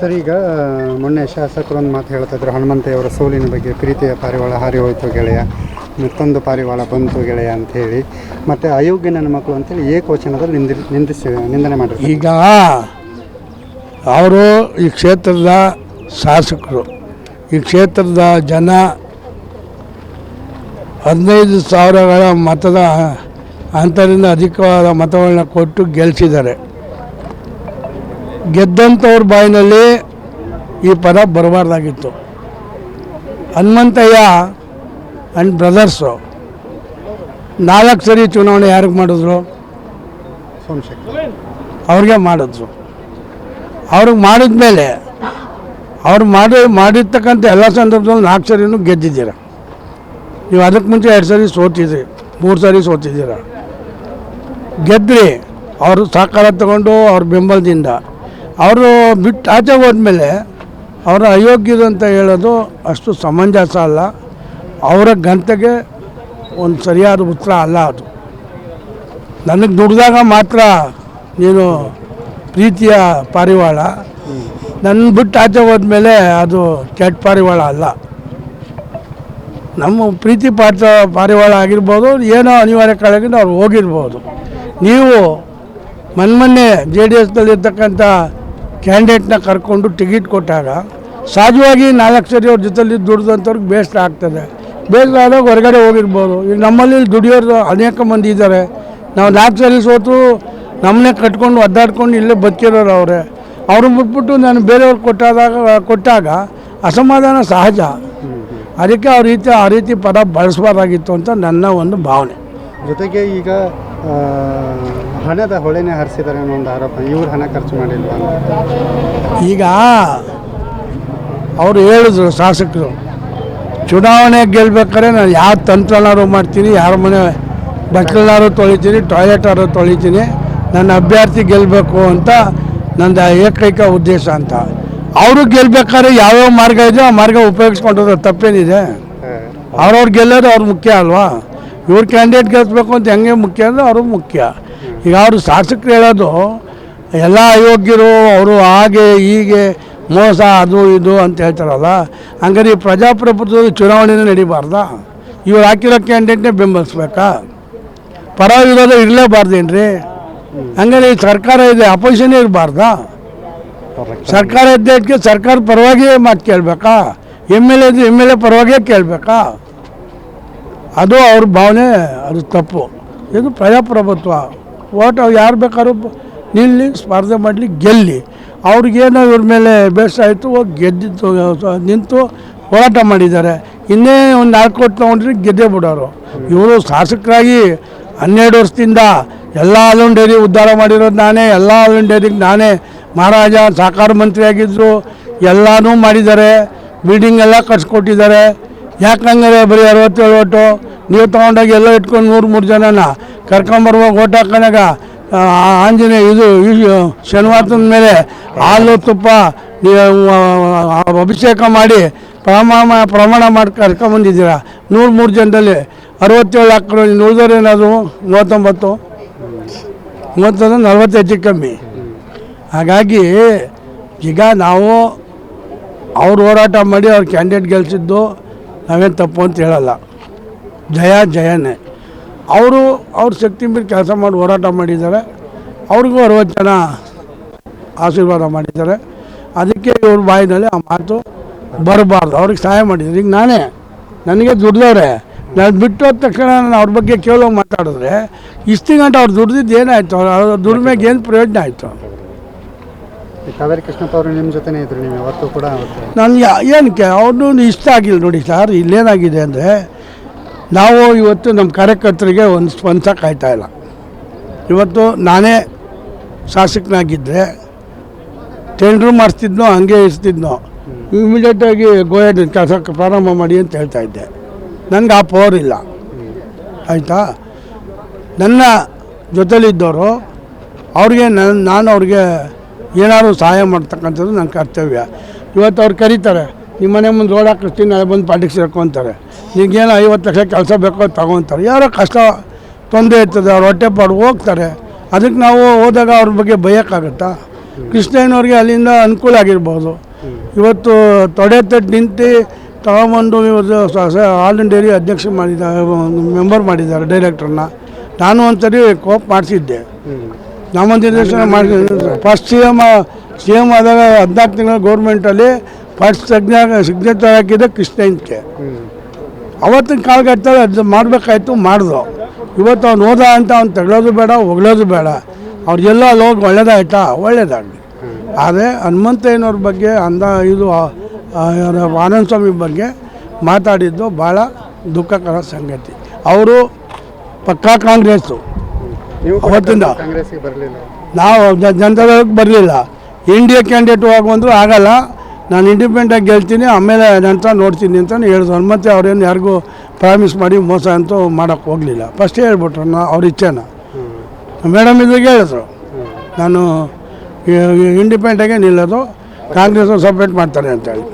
Sir, ಈಗ ಮೊನ್ನೆ ಶಾಸಕರು ಒಂದು ಮಾತು ಹೇಳ್ತಾ ಇದ್ರು. ಹನುಮಂತಯ್ಯವರ ಸೋಲಿನ ಬಗ್ಗೆ, ಪ್ರೀತಿಯ ಪಾರಿವಾಳ ಹಾರಿ ಹೋಯ್ತು ಗೆಳೆಯ, ಮತ್ತೊಂದು ಪಾರಿವಾಳ ಬಂತು ಗೆಳೆಯ ಅಂತ ಹೇಳಿ. ಮತ್ತು ಅಯೋಗ್ಯ ನನ್ನ ಮಕ್ಕಳು ಅಂತೇಳಿ ಏಕವಚನದಲ್ಲಿ ನಿಂದಿ ನಿಂದಿಸಿ, ನಿಂದನೆ ಮಾಡಿದ್ರು. ಈಗ ಅವರು ಈ ಕ್ಷೇತ್ರದ ಶಾಸಕರು, ಈ ಕ್ಷೇತ್ರದ ಜನ ಹದಿನೈದು ಸಾವಿರಗಳ ಮತದ, ಅಂತರಿಂದ ಅಧಿಕವಾದ ಮತಗಳನ್ನ ಕೊಟ್ಟು ಗೆಲ್ಲಿಸಿದ್ದಾರೆ ಗೆದ್ದಂಥವ್ರ ಬಾಯಿನಲ್ಲಿ ಈ ಪದ ಬರಬಾರ್ದಾಗಿತ್ತು. ಹನುಮಂತಯ್ಯ ಆ್ಯಂಡ್ ಬ್ರದರ್ಸು ನಾಲ್ಕು ಸರಿ ಚುನಾವಣೆ ಯಾರಿಗೆ ಮಾಡಿದ್ರು? ಅವ್ರಿಗೆ ಮಾಡಿದ್ರು. ಅವ್ರಿಗೆ ಮಾಡಿದ ಮೇಲೆ ಅವ್ರು ಮಾಡಿ ಮಾಡಿರ್ತಕ್ಕಂಥ ಎಲ್ಲ ಸಂದರ್ಭದಲ್ಲಿ ನಾಲ್ಕು ಸರಿನೂ ಗೆದ್ದಿದ್ದೀರ? ನೀವು ಅದಕ್ಕೆ ಮುಂಚೆ ಎರಡು ಸರಿ ಸೋತಿದ್ರಿ, ಮೂರು ಸರಿ ಸೋತಿದ್ದೀರ? ಗೆದ್ರಿ, ಅವರು ಸಹಕಾರ ತಗೊಂಡು ಅವ್ರ ಬೆಂಬಲದಿಂದ ಅವರು ಬಿಟ್ಟು ಆಚೆ ಹೋದ್ಮೇಲೆ ಅವರ ಅಯೋಗ್ಯರು ಅಂತ ಹೇಳೋದು ಅಷ್ಟು ಸಮಂಜಸ ಅಲ್ಲ. ಅವರ ಗಂಟೆಗೆ ಒಂದು ಸರಿಯಾದ ಉತ್ತರ ಅಲ್ಲ ಅದು. ನನಗೆ ದುಡ್ದಾಗ ಮಾತ್ರ ನೀನು ಪ್ರೀತಿಯ ಪಾರಿವಾಳ. ನನ್ನ ಬಿಟ್ಟು ಆಚೆ ಹೋದ್ಮೇಲೆ ಅದು ಕೆಟ್ಟ ಪಾರಿವಾಳ ಅಲ್ಲ. ನಮ್ಮ ಪ್ರೀತಿ ಪಾತ್ರ ಪಾರಿವಾಳ ಆಗಿರ್ಬೋದು, ಏನೋ ಅನಿವಾರ್ಯ ಕಾರಣದಿಂದ ಅವ್ರು ಹೋಗಿರ್ಬೋದು. ನೀವು ಮೊನ್ನೆ ಜೆ ಡಿ ಎಸ್ನಲ್ಲಿರ್ತಕ್ಕಂಥ ಕ್ಯಾಂಡಿಡೇಟ್ನ ಕರ್ಕೊಂಡು ಟಿಕೆಟ್ ಕೊಟ್ಟಾಗ ಸಹಜವಾಗಿ ನಾಲ್ಕು ಸರಿ ಅವ್ರ ಜೊತೆಲಿ ದುಡ್ದಂಥವ್ರಿಗೆ ಬೇಸ್ಟ್ ಆಗ್ತದೆ. ಬೇಸರ ಆದಾಗ ಹೊರಗಡೆ ಹೋಗಿರ್ಬೋದು. ಈಗ ನಮ್ಮಲ್ಲಿ ದುಡಿಯೋರು ಅನೇಕ ಮಂದಿ ಇದ್ದಾರೆ. ನಾವು ನಾಲ್ಕು ಸರಿ ಸೋತು ನಮ್ಮನ್ನೇ ಕಟ್ಕೊಂಡು ಒದ್ದಾಡ್ಕೊಂಡು ಇಲ್ಲೇ ಬದುಕಿರೋರು ಅವರೇ. ಅವ್ರು ಬಿಟ್ಬಿಟ್ಟು ನಾನು ಬೇರೆಯವ್ರಿಗೆ ಕೊಟ್ಟಾದಾಗ, ಕೊಟ್ಟಾಗ ಅಸಮಾಧಾನ ಸಹಜ. ಅದಕ್ಕೆ ಆ ರೀತಿ ಆ ರೀತಿ ಪದ ಬಳಸಬಾರ್ದಾಗಿತ್ತು ಅಂತ ನನ್ನ ಒಂದು ಭಾವನೆ. ಜೊತೆಗೆ ಈಗ ಹಣದ ಹೊಳೆನೇ ಹರಿಸಿದ್ದಾರೆ ಅನ್ನೋ ಒಂದು ಆರೋಪ. ಇವ್ರು ಹಣ ಖರ್ಚು ಮಾಡಿಲ್ವಾ ಈಗ ಅವರು ಹೇಳಿದ್ರು ಶಾಸಕರು ಚುನಾವಣೆ ಗೆಲ್ಬೇಕಾದ್ರೆ ನಾನು ಯಾವ ತಂತ್ರನಾರು ಮಾಡ್ತೀನಿ ಯಾರ ಮನೆ ಬಟ್ಲನಾರು ತೊಳಿತೀನಿ ಟಾಯ್ಲೆಟಾರು ತೊಳಿತೀನಿ ನನ್ನ ಅಭ್ಯರ್ಥಿ ಗೆಲ್ಲಬೇಕು ಅಂತ ನನ್ನ ಏಕೈಕ ಉದ್ದೇಶ ಅಂತ. ಅವರು ಗೆಲ್ಬೇಕಾದ್ರೆ ಯಾವ್ಯಾವ ಮಾರ್ಗ ಇದೆಯೋ ಆ ಮಾರ್ಗ ಉಪಯೋಗಿಸ್ಕೊಂಡ್ರೆ ತಪ್ಪೇನಿದೆ. ಅವ್ರವ್ರು ಗೆಲ್ಲೋದು ಅವ್ರು ಮುಖ್ಯ ಅಲ್ವಾ? ಇವ್ರ ಕ್ಯಾಂಡಿಡೇಟ್ ಗೆಲ್ಸ್ಬೇಕು ಅಂತ ಹೆಂಗೆ ಮುಖ್ಯ ಅಂದರೆ ಅವರು ಮುಖ್ಯ. ಈಗ ಅವರು ಶಾಸಕರು ಹೇಳೋದು, ಎಲ್ಲ ಅಯೋಗ್ಯರು ಅವರು ಹಾಗೆ ಹೀಗೆ ಮೋಸ, ಅದು ಇದು ಅಂತ ಹೇಳ್ತಾರಲ್ಲ, ಹಂಗಾರೆ ಈ ಪ್ರಜಾಪ್ರಭುತ್ವದ ಚುನಾವಣೆನೇ ನಡಿಬಾರ್ದಾ? ಇವ್ರು ಹಾಕಿರೋ ಕ್ಯಾಂಡಿಡೇಟ್ನೇ ಬೆಂಬಲಿಸ್ಬೇಕಾ? ಪರ ವಿರೋಧ ಹಂಗಾರೆ ಈ ಸರ್ಕಾರ ಇದೆ ಅಪೋಸಿಷನ್ ಇರಬಾರ್ದಾ? ಸರ್ಕಾರ ಇದ್ದಕ್ಕೆ ಸರ್ಕಾರ ಪರವಾಗಿಯೇ ಮಾತು ಕೇಳಬೇಕಾ? M L A M L A ಪರವಾಗಿ ಕೇಳಬೇಕಾ? ಅದು ಅವ್ರ ಭಾವನೆ, ಅದು ತಪ್ಪು. ಇದು ಪ್ರಜಾಪ್ರಭುತ್ವ. ಓಟ್ ಯಾರು ಬೇಕಾದ್ರೂ ನಿಲ್ಲಿ ಸ್ಪರ್ಧೆ ಮಾಡಲಿ, ಗೆಲ್ಲಿ. ಅವ್ರಿಗೇನೋ ಇವ್ರ ಮೇಲೆ ಬೇಸ್ ಆಯಿತು, ಹೋಗಿ ಗೆದ್ದಿತ್ತು ನಿಂತು ಹೋರಾಟ ಮಾಡಿದ್ದಾರೆ. ಇನ್ನೇ ಒಂದು ನಾಲ್ಕು ಕೋಟಿ ತೊಗೊಂಡ್ರೆ ಗೆದ್ದೇ ಬಿಡೋರು. ಇವರು ಶಾಸಕರಾಗಿ ಹನ್ನೆರಡು ವರ್ಷದಿಂದ ಎಲ್ಲ ಹಾಲೂನ್ ಡೈರಿ ಉದ್ಧಾರ ಮಾಡಿರೋದು ನಾನೇ, ಎಲ್ಲ ಹಾಲೂನ್ ಡೈರಿಗೆ ನಾನೇ. ಮಹಾರಾಜ ಸಹಕಾರ ಮಂತ್ರಿ ಆಗಿದ್ದರು ಎಲ್ಲನೂ ಮಾಡಿದ್ದಾರೆ. ಬಿಲ್ಡಿಂಗ್ ಎಲ್ಲ ಕಟ್ಸ್ಕೊಟ್ಟಿದ್ದಾರೆ. ಯಾಕಂಗಾರೆ ಬರೀ ಅರವತ್ತೇಳು ಓಟು? ನೀವು ತೊಗೊಂಡಾಗ ಎಲ್ಲ ಇಟ್ಕೊಂಡು ನೂರು ಮೂರು ಜನನ. ಕರ್ಕೊಂಬರುವಾಗ ಓಟ್ ಹಾಕೋಣಾಗ ಆಂಜನೇಯ, ಇದು ಶನಿವಾರದ ಮೇಲೆ ಹಾಲು, ತುಪ್ಪ ಅಭಿಷೇಕ ಮಾಡಿ ಪ್ರಮಾಣ ಪ್ರಮಾಣ ಮಾಡಿ ಕರ್ಕೊಂಬಂದಿದ್ದೀರಾ? ನೂರು ಮೂರು ಜನದಲ್ಲಿ ಅರವತ್ತೇಳು ಹಾಕಿರೋ ನೂರ್ದವ್ರು ಏನಾದ್ರು? ಮೂವತ್ತೊಂಬತ್ತು ಮೂವತ್ತೊಂದು ನಲ್ವತ್ತು ಹೆಚ್ಚು ಕಮ್ಮಿ. ಹಾಗಾಗಿ ಈಗ ನಾವು ಅವ್ರು ಹೋರಾಟ ಮಾಡಿ ಅವ್ರ ಕ್ಯಾಂಡಿಡೇಟ್ ಗೆಲ್ಸಿದ್ದು ನಾವೇನು ತಪ್ಪು ಅಂತ ಹೇಳಲ್ಲ. ಜಯ, ಜಯನೇ. ಅವರು ಅವ್ರ ಶಕ್ತಿ ಮೀರಿ ಕೆಲಸ ಮಾಡಿ ಹೋರಾಟ ಮಾಡಿದ್ದಾರೆ. ಅವ್ರಿಗೂ ಅರವತ್ತು ಜನ ಆಶೀರ್ವಾದ ಮಾಡಿದ್ದಾರೆ. ಅದಕ್ಕೆ ಇವ್ರ ಬಾಯಿನಲ್ಲಿ ಆ ಮಾತು ಬರಬಾರ್ದು. ಅವ್ರಿಗೆ ಸಹಾಯ ಮಾಡಿದ್ರು ಈಗ ನಾನೇ ನನಗೆ ದುಡ್ದವ್ರೆ ನಾನು ಬಿಟ್ಟು ಹೋದ ತಕ್ಷಣ ನಾನು ಅವ್ರ ಬಗ್ಗೆ ಕೇಳೋ ಮಾತಾಡಿದ್ರೆ ಇಷ್ಟು ಗಂಟೆ ಅವ್ರು ದುಡ್ದಿದ್ದು ಏನಾಯಿತು? ಅವ್ರ ದುಡಿಮೆಗೆ ಏನು ಪ್ರಯೋಜನ ಆಯಿತು? ಕಾವೇರಿ ಕೃಷ್ಣಪ್ಪ ಅವರು ನಿಮ್ಮ ಜೊತೆನೇ ಇದ್ರು ನೀವು ಯಾವತ್ತೂ ಕೂಡ ಅವತ್ತು ನನಗೆ ಏನಕ್ಕೆ ಅವ್ರನ್ನೂ ಇಷ್ಟ ಆಗಿಲ್ಲ ನೋಡಿ ಸರ್ ಇಲ್ಲೇನಾಗಿದೆ ಅಂದರೆ ನಾವು ಇವತ್ತು ನಮ್ಮ ಕಾರ್ಯಕರ್ತರಿಗೆ ಒಂದು ಸ್ಪಂದ ಕಾಯ್ತಾ ಇಲ್ಲ. ಇವತ್ತು ನಾನೇ ಶಾಸಕನಾಗಿದ್ದರೆ ಟೆಂಡ್ರು ಮಾಡಿಸ್ತಿದ್ನೋ, ಹಂಗೆ ಇರ್ತಿದ್ನೋ ಇಮಿಡಿಯೇಟಾಗಿ ಗೋಯಡ್ ಕೆಲಸ ಪ್ರಾರಂಭ ಮಾಡಿ ಅಂತ ಹೇಳ್ತಾ ಇದ್ದೆ. ನನಗೆ ಆ ಪವರ್ ಇಲ್ಲ. ಆಯಿತಾ? ನನ್ನ ಜೊತೆಲಿದ್ದವರು, ಅವ್ರಿಗೆ ನನ್ನ ನಾನು ಅವ್ರಿಗೆ ಏನಾದರೂ ಸಹಾಯ ಮಾಡ್ತಕ್ಕಂಥದ್ದು ನನ್ನ ಕರ್ತವ್ಯ. ಇವತ್ತು ಅವ್ರು ಕರೀತಾರೆ. ನಿಮ್ಮ ಮನೆ ಮುಂದೆ ರೋಡ್ ಹಾಕಿಸ್ತೀನಿ ನಾಳೆ ಬಂದು ಪಾರ್ಟಿಗೆ ಸೇರ್ಕೊತಾರೆ ನಿಮಗೇನೋ ಐವತ್ತು ಲಕ್ಷ ಕೆಲಸ ಬೇಕೋ ತಗೋ ತಗೊತಾರೆ. ಯಾರೋ ಕಷ್ಟ, ತೊಂದರೆ ಇರ್ತದೆ, ಅವ್ರು ಹೊಟ್ಟೆ ಪಾಡು, ಹೋಗ್ತಾರೆ. ಅದಕ್ಕೆ ನಾವು ಹೋದಾಗ ಅವ್ರ ಬಗ್ಗೆ ಭಯಕ್ಕಾಗತ್ತಾ ಕೃಷ್ಣಯ್ಯನವ್ರಿಗೆ ಅಲ್ಲಿಂದ ಅನುಕೂಲ ಆಗಿರ್ಬೋದು. ಇವತ್ತು ತೊಡೆ ತಟ್ಟು ನಿಂತು ತಗೊಂಬಂದು ಇವತ್ತು ಆಲ್ ಡೈರಿ ಅಧ್ಯಕ್ಷ ಮಾಡಿದ್ದಾರೆ ಮೆಂಬರ್ ಮಾಡಿದ್ದಾರೆ ಡೈರೆಕ್ಟರ್ನ. ನಾನು ಒಂದ್ಸರಿ ಕೋಪ್ ಮಾಡಿಸಿದ್ದೆ. ನಾಮನಿರ್ದೇಶನ ಮಾಡಿಸಿದ್ದೆ first C M C M ಆದಾಗ ಹದಿನಾಲ್ಕು ತಿಂಗಳ ಗೌರ್ಮೆಂಟಲ್ಲಿ ಫಸ್ಟ್ ಸಿಗ್ನ ಸಿಗ್ನೇಚರ್ ಹಾಕಿದ್ದೆ ಕೃಷ್ಣಯ್ಯನ್ಗೆ ಅವತ್ತಿನ ಕಾಲಘಟ್ಟದಲ್ಲಿ ಅದು ಮಾಡಬೇಕಾಯ್ತು ಮಾಡಿದ್ರು ಇವತ್ತು ಅವ್ನು ಹೋದ ಅಂತ ಅವ್ನು ತಗೊಳ್ಳೋದು ಬೇಡ ಹೊಗಳೋದು ಬೇಡ. ಅವ್ರಿಗೆಲ್ಲ ಅಲ್ಲಿ ಹೋಗಿ ಒಳ್ಳೇದಾಯ್ತಾ? ಒಳ್ಳೇದಾಗಲಿ. ಆದರೆ ಹನುಮಂತಯ್ಯನವ್ರ ಬಗ್ಗೆ ಅಂದ ಇದು ಆನಂದ ಸ್ವಾಮಿ ಬಗ್ಗೆ ಮಾತಾಡಿದ್ದು ಭಾಳ ದುಃಖಕರ ಸಂಗತಿ. ಅವರು ಪಕ್ಕಾ ಕಾಂಗ್ರೆಸ್ಸು. ಅವತ್ತಿಂದ. ನಾವು ಜನತಾದಳಕ್ಕೆ ಬರಲಿಲ್ಲ. ಇಂಡಿಯಾ ಕ್ಯಾಂಡಿಡೇಟು ಆಗುವಂದ್ರೂ ಆಗಲ್ಲ. ನಾನು ಇಂಡಿಪೆಂಡೆಂಟಾಗಿ ಗೆಲ್ತೀನಿ ಆಮೇಲೆ ನಂತರ ನೋಡ್ತೀನಿ ಅಂತ ಹೇಳಿದ್ರು. ಹನುಮಂತೆ ಅವ್ರೇನು ಯಾರಿಗೂ ಪ್ರಾಮಿಸ್ ಮಾಡಿ ಮೋಸ ಅಂತೂ ಮಾಡೋಕ್ಕೆ ಹೋಗಲಿಲ್ಲ. ಫಸ್ಟೇ ಹೇಳ್ಬಿಟ್ರು ನಾ ಅವ್ರ ಇಚ್ಛೆನ. ಮೇಡಮ್ ಇದ್ರಿಗೆ ಹೇಳಿದ್ರು. ನಾನು ಇಂಡಿಪೆಂಡಾಗೆ ನಿಲ್ಲೋದು ಕಾಂಗ್ರೆಸ್ ಸಪ್ರೇಟ್ ಮಾಡ್ತಾರೆ ಅಂತೇಳಿ.